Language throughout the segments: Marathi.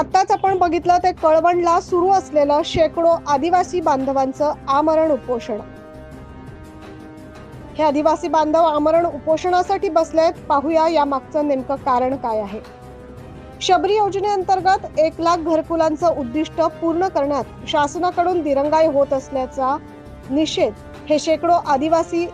आत्ताच आपण बघितलं ते कळवणला सुरू असलेलं शेकडो आदिवासी बांधवांचं आमरण उपोषण. हे आदिवासी बांधव आमरण उपोषणासाठी बसलेत पाहूया या मागचं नेमकं कारण काय आहे. शबरी योजनेअंतर्गत एक लाख घरकुलांचं उद्दिष्ट पूर्ण करण्यात शासनाकडून दिरंगाई होत असल्याचा निषेध हे शेकडो आदिवासी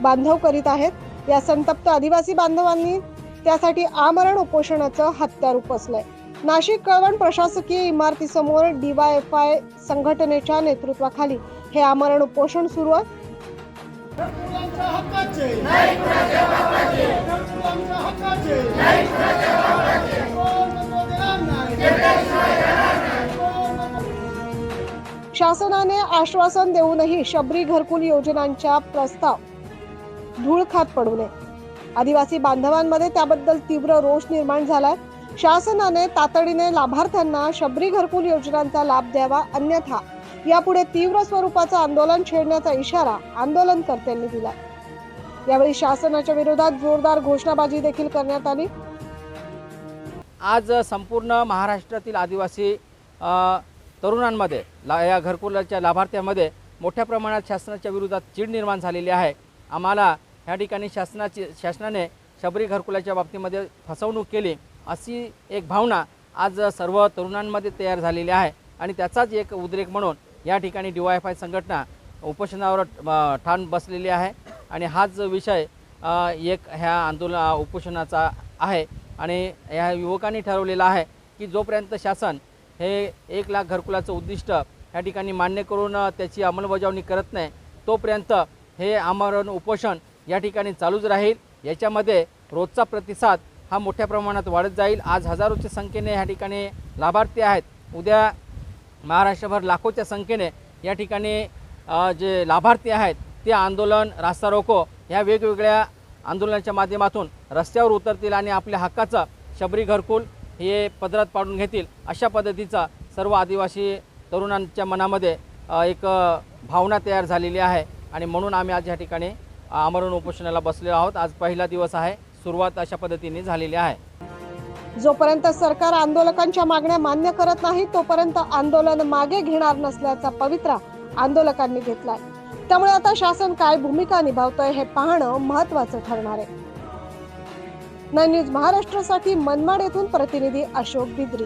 बांधव करीत आहेत. या संतप्त आदिवासी बांधवांनी त्यासाठी आमरण उपोषणाचं हत्यार उपसलंय नाशिक कळवण प्रशासकीय इमारतीसमोर डीवायएफआय संघटनेच्या नेतृत्वाखाली हे आमरण उपोषण सुरू आहे. शासनाने आश्वासन देऊनही शबरी घरकुल योजनांच्या प्रस्ताव धूळ खात पडू नये. आदिवासी बांधवांमध्ये त्याबद्दल तीव्र रोष निर्माण झालाय. शासनाने तातडीने लाभार्थ्यांना शबरी घरकुल योजनांचा लाभ द्यावा अन्यथा यापुढे तीव्र स्वरूपाचं आंदोलन छेडण्याचा इशारा आंदोलनकर्त्यांनी दिला. यावेळी शासनाच्या विरोधात जोरदार घोषणाबाजी देखील करण्यात आली. आज संपूर्ण महाराष्ट्रातील आदिवासी तरुणांमध्ये ला या घरकुलाच्या लाभार्थ्यामध्ये मोठ्या प्रमाणात शासनाच्या विरोधात चीड निर्माण झालेली आहे. आम्हाला ह्या ठिकाणी शासनाची शासनाने शबरी घरकुलाच्या बाबतीमध्ये फसवणूक केली अशी एक भावना आज सर्व तरुणांमध्ये तयार झालेली आहे. आणि त्याचाच एक उद्रेक म्हणून या ठिकाणी डी वाय एफ आय संघटना उपोषणावर ठाण बसलेली आहे. आणि हाच विषय एक ह्या आंदोलन उपोषणाचा आहे. आणि ह्या युवकांनी ठरवलेला आहे की जोपर्यंत शासन हे एक लाख घरकुलाचं उद्दिष्ट या ठिकाणी मान्य करून त्याची अंमलबजावणी करत नाही तोपर्यंत हे आमरण उपोषण या ठिकाणी चालूच राहील. याच्यामध्ये रोजचा प्रतिसाद हा मोठ्या प्रमाणात वाढत जाईल. आज हजारोच्या संख्येने ह्या ठिकाणी लाभार्थी आहेत. उद्या महाराष्ट्रभर लाखोच्या संख्येने या ठिकाणी जे लाभार्थी आहेत ते आंदोलन रास्ता रोको ह्या वेगवेगळ्या आंदोलनाच्या माध्यमातून रस्त्यावर उतरतील आणि आपल्या हक्काचं शबरी घरकुल हे पदरात पाडून घेतील अशा पद्धतीचा सर्व आदिवासी तरुणांच्या मनामध्ये एक भावना तयार झालेली आहे. आणि म्हणून आम्ही आज या ठिकाणी आमरण उपोषणाला बसलेलो आहोत. आज पहिला दिवस आहे. सुरुवात अशा पद्धतीने झालेली आहे. जोपर्यंत सरकार आंदोलकांच्या मागण्या मान्य करत नाही तोपर्यंत आंदोलन मागे घेणार नसल्याचा पवित्रा आंदोलकांनी घेतलाय. त्यामुळे आता शासन काय भूमिका निभावतोय हे पाहणं महत्वाचं ठरणार आहे. नाईन न्यूज महाराष्ट्रासाठी मनमाड येथून प्रतिनिधी अशोक बिद्री.